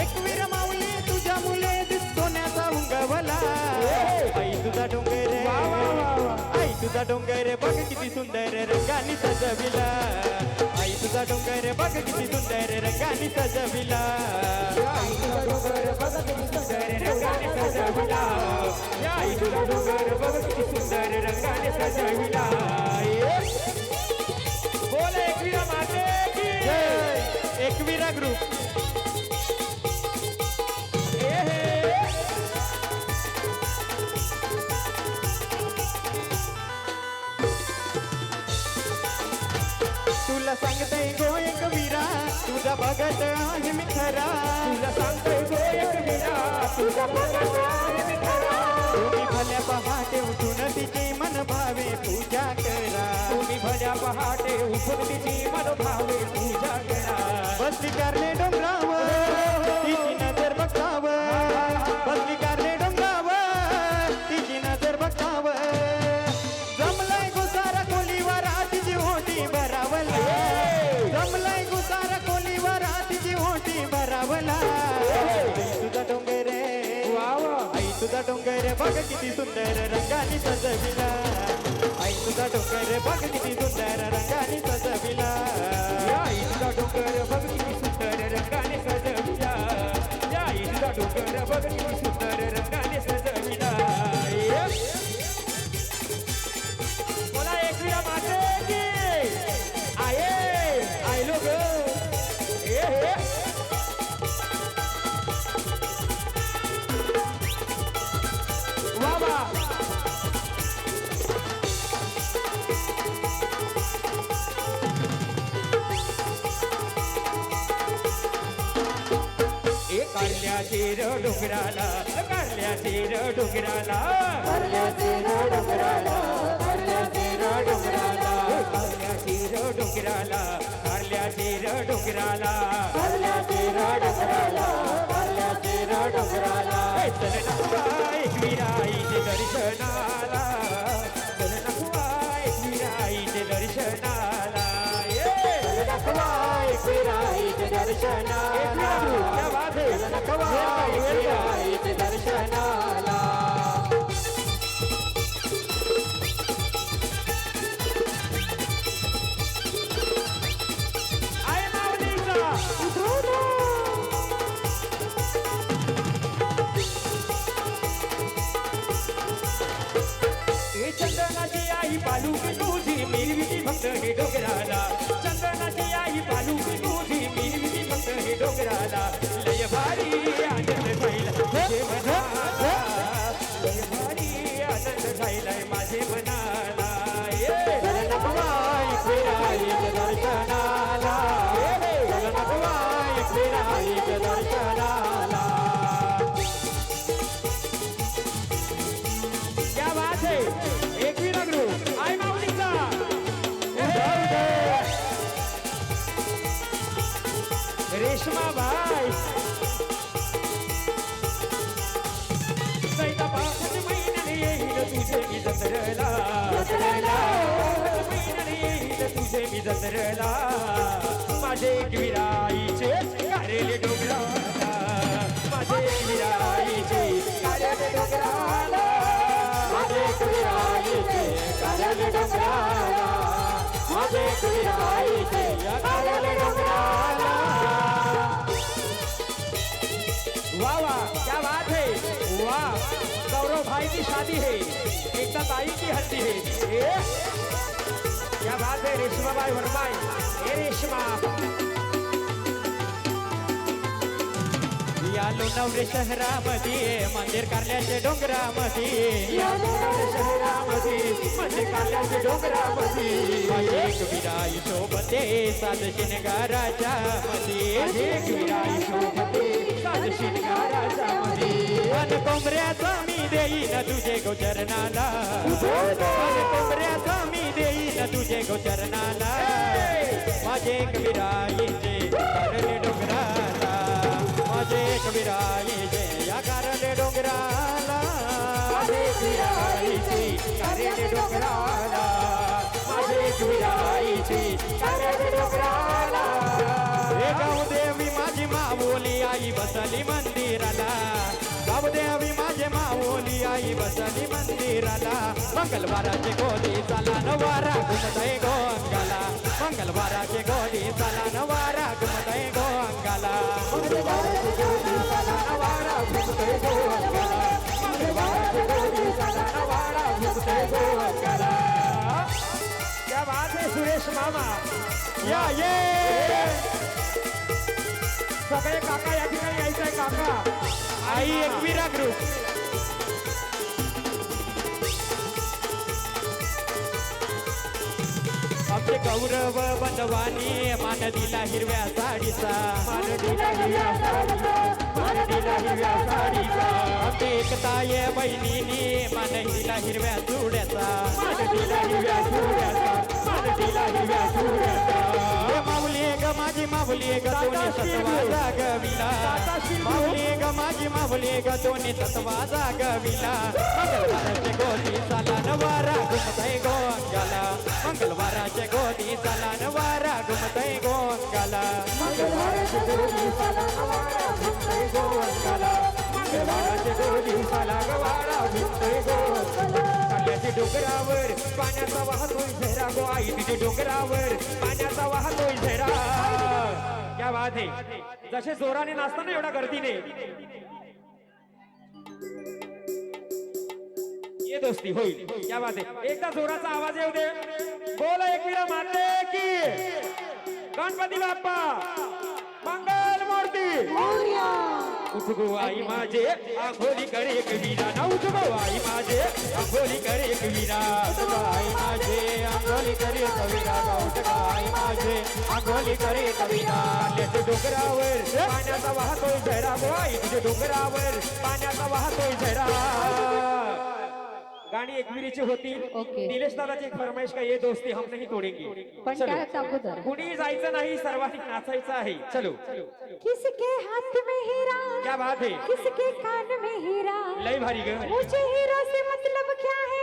एकवीर माऊली तुझ्या मुले सोन्याचा उंगवला. आई तुझा डोंगर. आई तुझा डोंगर बघ किती सुंदर रंगानी सजविला. आई तुझा डोंगर बघ किती सुंदर रंगानी सजविला. आई तुझा डोंगर बघ किती सुंदर रंगाने सजविला. आई तुझा डोंगर बघ किती सुंदर रंगाने सजविला. बोल एकविरा माते एकवीरा ग्रुप. तुला सांगतय गो एकवीरा तुझा भगत आहे मी खरा. तुला सांगतोय गो एकविरा तुझा बघत आहे मी खरा. तुम्ही भल्या पहाटे उठून तिची मन भावे पूजा करा. तुम्ही भल्या पहाटे उठून तिची मन भावे पूजा करा. बसली कारले डोंगरावर. डोंगर बघ किती सुंदर रंगाने सजविला. आई तुझा डोंगर बघ किती सुंदर रंगाने सजविला. या आई तुझा डोंगर बघ किती सुंदर रंगाने सजविला. या आई तुझा डोंगर बघ किती तीर डोंगराला कारल्या तीर डोंगराला कारल्या तीर डोंगराला कारल्या तीर डोंगराला कारल्या तीर डोंगराला कारल्या तीर डोंगराला कारल्या तीर डोंगराला कारल्या तीर डोंगराला चलनाय विराईचे दर्शनाला. चलनाय विराईचे दर्शनाला. दर्शना 잡아. 왼발, 왼발. येईल मी दसरला माझे विराईचे कारेले डोंगराला. माझे विराईचे कारेले डोंगराला. माझे विराईचे कारेले डोंगराला. माझे विराईचे कारेले डोंगराला. वा वा क्या बात है. वा गौरव भाई की शादी है. एकता ताई की हल्दी है. ए? क्या बात है रेशमा बाई वर्माई ए रेशमा यालो नवरे शहरामध्ये मंदिर कारल्याच्या डोंगरामध्ये शहरामध्ये म्हणजे काल्याच्या डोंगरामध्ये एक विराई सोबते साध शिनगाराच्या मध्ये एक विराई शोभते साज शिंगाराच्या मध्ये अन कोंबऱ्याचा मी देईन तुझे गोचरणाला अन कोंबऱ्याचा मी देईन तुझे गोचरणाला माझे एक विराईचे कारले डोंगराला माझे एक या कारले डोंगराला माझे कार्याने डोंगराला डोंगराला देवी माझी माऊली आई बसली वावदेवी माझे माऊली आई बसली मंदिराला. मंगलवाराचे गोदी चाला नवारा घुमतय गो अंगाला मंगलवाराचे गोदी चाला नवारा घुमतय गो अंगाला नवारा घुमतय मंगलवाराचे गोदी नवारा घुमतय क्या बात है सुरेश मामा. या ये. सगळे काका. आई एकवीरा ग्रुप आमचे गौरव बंधवानी मान दिला हिरव्या साडीचा. मान दिला हिरव्या साडीचा. मान दिला हिरव्या साडीचा. आमची एकताय बहिणीनी मान दिला हिरव्या चुड्याचा. मान दिला हिरव्या चुड्याचा. मान दिला हिरव्या चुड्याचा. माझी माऊली ग दोन्ही सत्वा जागविला. माऊली ग माझी माऊली ग दोन्ही सत्वा जागविला. मंगलवाराचे गोदी चाला नवारा घुमतय गोंगाला. मंगलवाराचे गोदी चाला नवारा घुमतय गोंगाला. मंगलवाराचे गोदी चाला नवारा घुमतय गोंगाला. मंगलवाराचे गोदी चाला गवारा घुमतय गोंगाला. डोंगरावर पाण्याचा वाहतोय झेरा गो आई तिथे डोंगरावर पाण्याचा वाहतोय क्या बात आहे जसे जोराने नाचताना एवढा गर्दीने ये दोस्ती होईल क्या बात आहे एकदा जोराचा आवाज येऊ दे। बोल एकविरा माते की। गणपती बाप्पा मंगल मूर्ती। उठगो आई माझे आंघोली करे कवीरा ना उठगो आई माझे आंघोली करे कवीरा उठगा आई माझे आंघोली करे कविरा उठगा आई माझे आंघोली करे कविरा पाण्याच्या डोंगरावर पाण्याचा वाहतोय झरा गोई तुझ्या डोंगरावर पाण्याचा वाहतोय झरा गाणी एकविरीची होती. ओके. निलेश दादाची एक फरमाईश का ये दोस्ती हम नहीं तोडेंगे. पण चलो. अगोदर. कुणी जायचं नाही सर्वांनी नाचायचं आहे. चलो. किसके हाथ में हीरा क्या बात है. किसके कान में हीरा लय भारी ग. मुझे हीरो से मतलब क्या है?